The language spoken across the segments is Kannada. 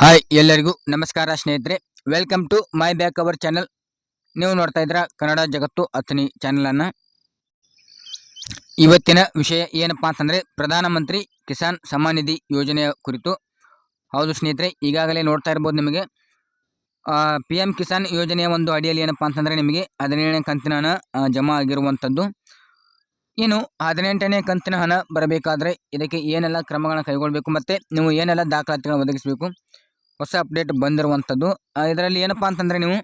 ಹಾಯ್ ಎಲ್ಲರಿಗೂ ನಮಸ್ಕಾರ ಸ್ನೇಹಿತರೆ. Welcome to my back our channel ನೀವು ನೋಡ್ತಾ ಇದ್ರ ಕನ್ನಡ ಜಗತ್ತು ಅತನಿ ಚಾನಲನ್ನು ಇವತ್ತಿನ ವಿಷಯ ಏನಪ್ಪಾ ಅಂತಂದರೆ ಪ್ರಧಾನಮಂತ್ರಿ ಕಿಸಾನ್ ಸಮ್ಮಾನ್ ನಿಧಿ ಯೋಜನೆಯ ಕುರಿತು. ಹೌದು ಸ್ನೇಹಿತರೆ, ಈಗಾಗಲೇ ನೋಡ್ತಾ ಇರ್ಬೋದು ನಿಮಗೆ. ಪಿ ಎಂ ಕಿಸಾನ್ ಯೋಜನೆಯ ಒಂದು ಅಡಿಯಲ್ಲಿ ಏನಪ್ಪಾ ಅಂತಂದರೆ ನಿಮಗೆ ಹದಿನೇಳನೇ ಕಂತಿನ ಹಣ ಜಮಾ ಆಗಿರುವಂಥದ್ದು. ಇನ್ನು ಹದಿನೆಂಟನೇ ಕಂತಿನ ಹಣ ಬರಬೇಕಾದ್ರೆ ಇದಕ್ಕೆ ಏನೆಲ್ಲ ಕ್ರಮಗಳನ್ನು ಕೈಗೊಳ್ಳಬೇಕು ಮತ್ತು ನೀವು ಏನೆಲ್ಲ ದಾಖಲಾತಿಗಳನ್ನು ಒದಗಿಸಬೇಕು. ಹೊಸ ಅಪ್ಡೇಟ್ ಬಂದಿರುವಂಥದ್ದು. ಇದರಲ್ಲಿ ಏನಪ್ಪ ಅಂತಂದರೆ ನೀವು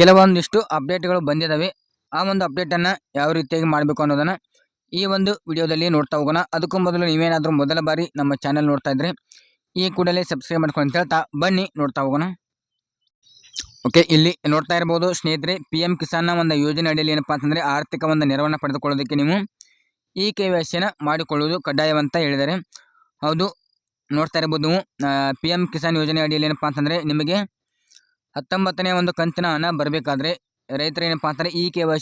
ಕೆಲವೊಂದಿಷ್ಟು ಅಪ್ಡೇಟ್ಗಳು ಬಂದಿದ್ದಾವೆ ಆ ಒಂದು ಅಪ್ಡೇಟನ್ನು ಯಾವ ರೀತಿಯಾಗಿ ಮಾಡಬೇಕು ಅನ್ನೋದನ್ನು ಈ ಒಂದು ವಿಡಿಯೋದಲ್ಲಿ ನೋಡ್ತಾ ಹೋಗೋಣ. ಅದಕ್ಕೂ ಮೊದಲು ನೀವೇನಾದರೂ ಮೊದಲ ಬಾರಿ ನಮ್ಮ ಚಾನಲ್ ನೋಡ್ತಾ ಇದ್ರೆ ಈ ಕೂಡಲೇ ಸಬ್ಸ್ಕ್ರೈಬ್ ಮಾಡ್ಕೊಂಡು ಅಂತ ಹೇಳ್ತಾ ಬನ್ನಿ, ನೋಡ್ತಾ ಹೋಗೋಣ. ಓಕೆ, ಇಲ್ಲಿ ನೋಡ್ತಾ ಇರ್ಬೋದು ಸ್ನೇಹಿತರೆ ಪಿ ಎಂ ಕಿಸಾನ್ನ ಒಂದು ಯೋಜನೆ ಅಡಿಯಲ್ಲಿ ಏನಪ್ಪ ಅಂತಂದರೆ ಆರ್ಥಿಕ ಒಂದು ನೆರವನ್ನು ಪಡೆದುಕೊಳ್ಳೋದಕ್ಕೆ ನೀವು ಈ ಕೆ ವೈ ಮಾಡಿಕೊಳ್ಳುವುದು ಕಡ್ಡಾಯವಂತ ಹೇಳಿದ್ದಾರೆ. ಹೌದು ನೋಡ್ತಾ ಇರ್ಬೋದು. ನೀವು ಪಿ ಎಂ ಕಿಸಾನ್ ಯೋಜನೆ ಅಡಿಯಲ್ಲಿ ಏನಪ್ಪಾ ಅಂತಂದರೆ ನಿಮಗೆ ಹತ್ತೊಂಬತ್ತನೇ ಒಂದು ಕಂತಿನ ಹಣ ಬರಬೇಕಾದ್ರೆ ರೈತರು ಏನಪ್ಪಾ ಅಂತಂದರೆ ಈ ಕೆ ವೈ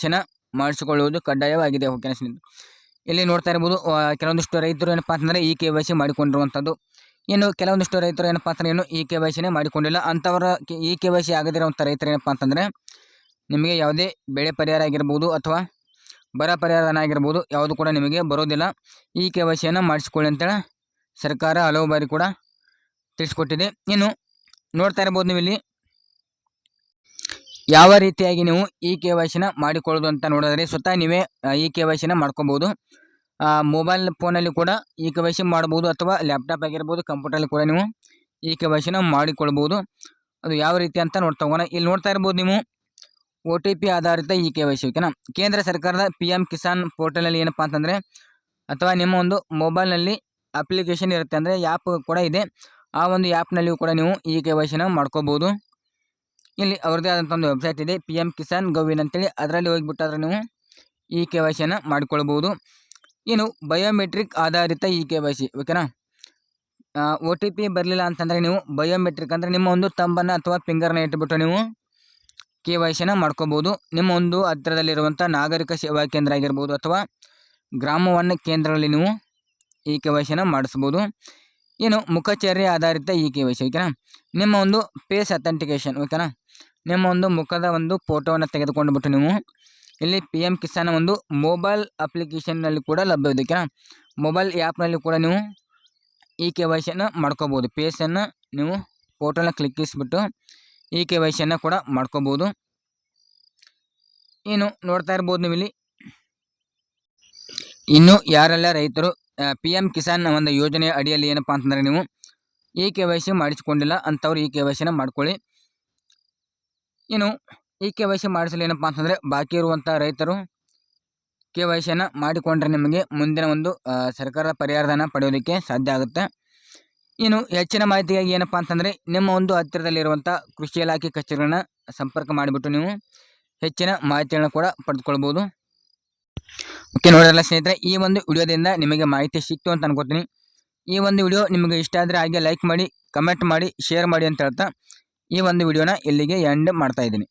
ಮಾಡಿಸಿಕೊಳ್ಳುವುದು ಕಡ್ಡಾಯವಾಗಿದೆ. ಓಕೆ ಇಲ್ಲಿ ನೋಡ್ತಾ ಇರ್ಬೋದು ಕೆಲವೊಂದಿಷ್ಟು ರೈತರು ಏನಪ್ಪಾ ಅಂತಂದರೆ ಈ ಕೆ ವೈ ಸಿ ಮಾಡಿಕೊಂಡಿರುವಂಥದ್ದು ಇನ್ನು ಕೆಲವೊಂದಿಷ್ಟು ರೈತರು ಏನಪ್ಪಾ ಅಂತಂದರೆ ಏನು ಈ ಕೆ ವೈ ಸಿನೇ ಮಾಡಿಕೊಂಡಿಲ್ಲ. ಅಂಥವರ ಈ ಕೆ ವೈ ಸಿ ಆಗದಿರುವಂಥ ರೈತರು ಏನಪ್ಪಾ ಅಂತಂದರೆ ನಿಮಗೆ ಯಾವುದೇ ಬೆಳೆ ಪರಿಹಾರ ಆಗಿರ್ಬೋದು ಅಥವಾ ಬರ ಪರಿಹಾರನ ಆಗಿರ್ಬೋದು, ಯಾವುದು ಕೂಡ ನಿಮಗೆ ಬರೋದಿಲ್ಲ. ಈ ಕೆ ವೈ ಸಿಯನ್ನು ಮಾಡಿಸಿಕೊಳ್ಳಿ ಅಂತೇಳಿ ಸರ್ಕಾರ ಹಲವು ಬಾರಿ ಕೂಡ ತಿಳಿಸ್ಕೊಟ್ಟಿದೆ. ಇನ್ನು ನೋಡ್ತಾ ಇರ್ಬೋದು ನೀವು ಇಲ್ಲಿ ಯಾವ ರೀತಿಯಾಗಿ ನೀವು ಇ ಕೆ ವೈ ಮಾಡಿಕೊಳ್ಳೋದು ಅಂತ ನೋಡಿದ್ರೆ ಸ್ವತಃ ನೀವೇ ಇ ಕೆ ವೈ ಸಿನ ಮಾಡ್ಕೊಬೋದು. ಮೊಬೈಲ್ ಫೋನಲ್ಲಿ ಕೂಡ ಇ ಕೆ ವೈ ಸಿ ಮಾಡ್ಬೋದು ಅಥವಾ ಲ್ಯಾಪ್ಟಾಪ್ ಆಗಿರ್ಬೋದು ಕಂಪ್ಯೂಟರಲ್ಲಿ ಕೂಡ ನೀವು ಇ ಕೆ ವೈ ಮಾಡಿಕೊಳ್ಬೋದು. ಅದು ಯಾವ ರೀತಿ ಅಂತ ನೋಡ್ತಾ ಹೋಗೋಣ. ಇಲ್ಲಿ ನೋಡ್ತಾ ಇರ್ಬೋದು ನೀವು ಒ ಟಿ ಪಿ ಆಧಾರಿತ ಇ ಕೆ ವೈ ಸಿ ಓಕೆನಾ. ಕೇಂದ್ರ ಸರ್ಕಾರದ ಪಿ ಎಂ ಕಿಸಾನ್ ಪೋರ್ಟಲಲ್ಲಿ ಏನಪ್ಪ ಅಂತಂದರೆ ಅಥವಾ ನಿಮ್ಮ ಒಂದು ಮೊಬೈಲ್ನಲ್ಲಿ ಅಪ್ಲಿಕೇಶನ್ ಇರುತ್ತೆ ಅಂದರೆ ಆ್ಯಪ್ ಕೂಡ ಇದೆ. ಆ ಒಂದು ಆ್ಯಪ್ನಲ್ಲಿಯೂ ಕೂಡ ನೀವು ಇ ಕೆ ವೈ ಸಿನ ಮಾಡ್ಕೋಬೋದು. ಇಲ್ಲಿ ಅವ್ರದ್ದೇ ಆದಂಥ ಒಂದು ವೆಬ್ಸೈಟ್ ಇದೆ. ಪಿ ಎಂ ಕಿಸಾನ್ ಗವಿನ್ ಅಂತೇಳಿ. ಅದರಲ್ಲಿ ಹೋಗಿಬಿಟ್ಟಾದ್ರೆ ನೀವು ಇ ಕೆ ವೈ ಸಿಯನ್ನು ಮಾಡಿಕೊಳ್ಬೋದು. ಇನ್ನು ಬಯೋಮೆಟ್ರಿಕ್ ಆಧಾರಿತ ಇ ಕೆ ವೈ ಸಿ ಓಕೆನಾ ಒ ಟಿ ಪಿ ಬರಲಿಲ್ಲ ಅಂತಂದರೆ ನೀವು ಬಯೋಮೆಟ್ರಿಕ್ ಅಂದರೆ ನಿಮ್ಮ ಒಂದು ತಂಬನ್ನು ಅಥವಾ ಫಿಂಗರ್ನ ಇಟ್ಬಿಟ್ಟು ನೀವು ಕೆ ವೈ ಸಿನ ಮಾಡ್ಕೋಬೋದು. ನಿಮ್ಮ ಒಂದು ಹತ್ತಿರದಲ್ಲಿರುವಂಥ ನಾಗರಿಕ ಸೇವಾ ಕೇಂದ್ರ ಆಗಿರ್ಬೋದು ಅಥವಾ ಗ್ರಾಮವನ್ನು ಕೇಂದ್ರಗಳಲ್ಲಿ ನೀವು ಈ ಕೆ ವೈ ಸಿನ ಮಾಡಿಸ್ಬೋದು. ಏನು ಮುಖಚರ್ಯ ಆಧಾರಿತ ಇ ಕೆ ವೈ ಸಿ ಓಕೆನಾ ನಿಮ್ಮ ಒಂದು ಫೇಸ್ ಅಥೆಂಟಿಕೇಷನ್ ಓಕೆನಾ ನಿಮ್ಮ ಒಂದು ಮುಖದ ಒಂದು ಫೋಟೋವನ್ನು ತೆಗೆದುಕೊಂಡು ಬಿಟ್ಟು ನೀವು ಇಲ್ಲಿ ಪಿ ಎಂ ಕಿಸಾನ್ ಒಂದು ಮೊಬೈಲ್ ಅಪ್ಲಿಕೇಶನ್ನಲ್ಲಿ ಕೂಡ ಲಭ್ಯವಿದೆ ಓಕೆನಾ ಮೊಬೈಲ್ ಆ್ಯಪ್ನಲ್ಲಿ ಕೂಡ ನೀವು ಇ ಕೆ ವೈ ಸಿಯನ್ನು ಮಾಡ್ಕೋಬೋದು. ಪೇಸನ್ನು ನೀವು ಫೋಟೋನ ಕ್ಲಿಕ್ಕಿಸ್ಬಿಟ್ಟು ಇ ಕೆ ವೈ ಸಿಯನ್ನು ಕೂಡ ಮಾಡ್ಕೋಬೋದು. ಏನು ನೋಡ್ತಾ ಇರ್ಬೋದು ನೀವು ಇಲ್ಲಿ. ಇನ್ನು ಯಾರೆಲ್ಲ ರೈತರು ಪಿ ಎಂ ಕಿಸಾನ್ ಒಂದು ಯೋಜನೆ ಅಡಿಯಲ್ಲಿ ಏನಪ್ಪ ಅಂತಂದರೆ ನೀವು ಇ ಕೆ ವೈ ಸಿ ಮಾಡಿಸ್ಕೊಂಡಿಲ್ಲ ಅಂಥವ್ರು ಇ ಕೆ ವೈ ಸಿನ ಮಾಡ್ಕೊಳ್ಳಿ. ಇನ್ನು ಇ ಕೆ ವೈ ಸಿ ಮಾಡಿಸಲು ಏನಪ್ಪ ಅಂತಂದರೆ ಬಾಕಿ ಇರುವಂಥ ರೈತರು ಕೆ ವೈ ಸಿಯನ್ನು ಮಾಡಿಕೊಂಡ್ರೆ ನಿಮಗೆ ಮುಂದಿನ ಒಂದು ಸರ್ಕಾರದ ಪರಿಹಾರಧನ ಪಡೆಯೋದಕ್ಕೆ ಸಾಧ್ಯ ಆಗುತ್ತೆ. ಇನ್ನು ಹೆಚ್ಚಿನ ಮಾಹಿತಿಗಾಗಿ ಏನಪ್ಪ ಅಂತಂದರೆ ನಿಮ್ಮ ಒಂದು ಹತ್ತಿರದಲ್ಲಿರುವಂಥ ಕೃಷಿ ಇಲಾಖೆ ಕಚೇರಿಗಳನ್ನ ಸಂಪರ್ಕ ಮಾಡಿಬಿಟ್ಟು ನೀವು ಹೆಚ್ಚಿನ ಮಾಹಿತಿಯನ್ನು ಕೂಡ ಪಡೆದುಕೊಳ್ಬೋದು. ಓಕೆ ನೋಡಿದ್ರಲ್ಲ ಸ್ನೇಹಿತರೆ, ಈ ಒಂದು ವಿಡಿಯೋದಿಂದ ನಿಮಗೆ ಮಾಹಿತಿ ಸಿಕ್ತು ಅಂತ ಅನ್ಕೋತೀನಿ. ಈ ಒಂದು ವಿಡಿಯೋ ನಿಮಗೆ ಇಷ್ಟ ಆದರೆ ಹಾಗೆ ಲೈಕ್ ಮಾಡಿ ಕಮೆಂಟ್ ಮಾಡಿ ಶೇರ್ ಮಾಡಿ ಅಂತ ಹೇಳ್ತಾ ಈ ಒಂದು ವಿಡಿಯೋನ ಇಲ್ಲಿಗೆ ಎಂಡ್ ಮಾಡ್ತಾ ಇದ್ದೀನಿ.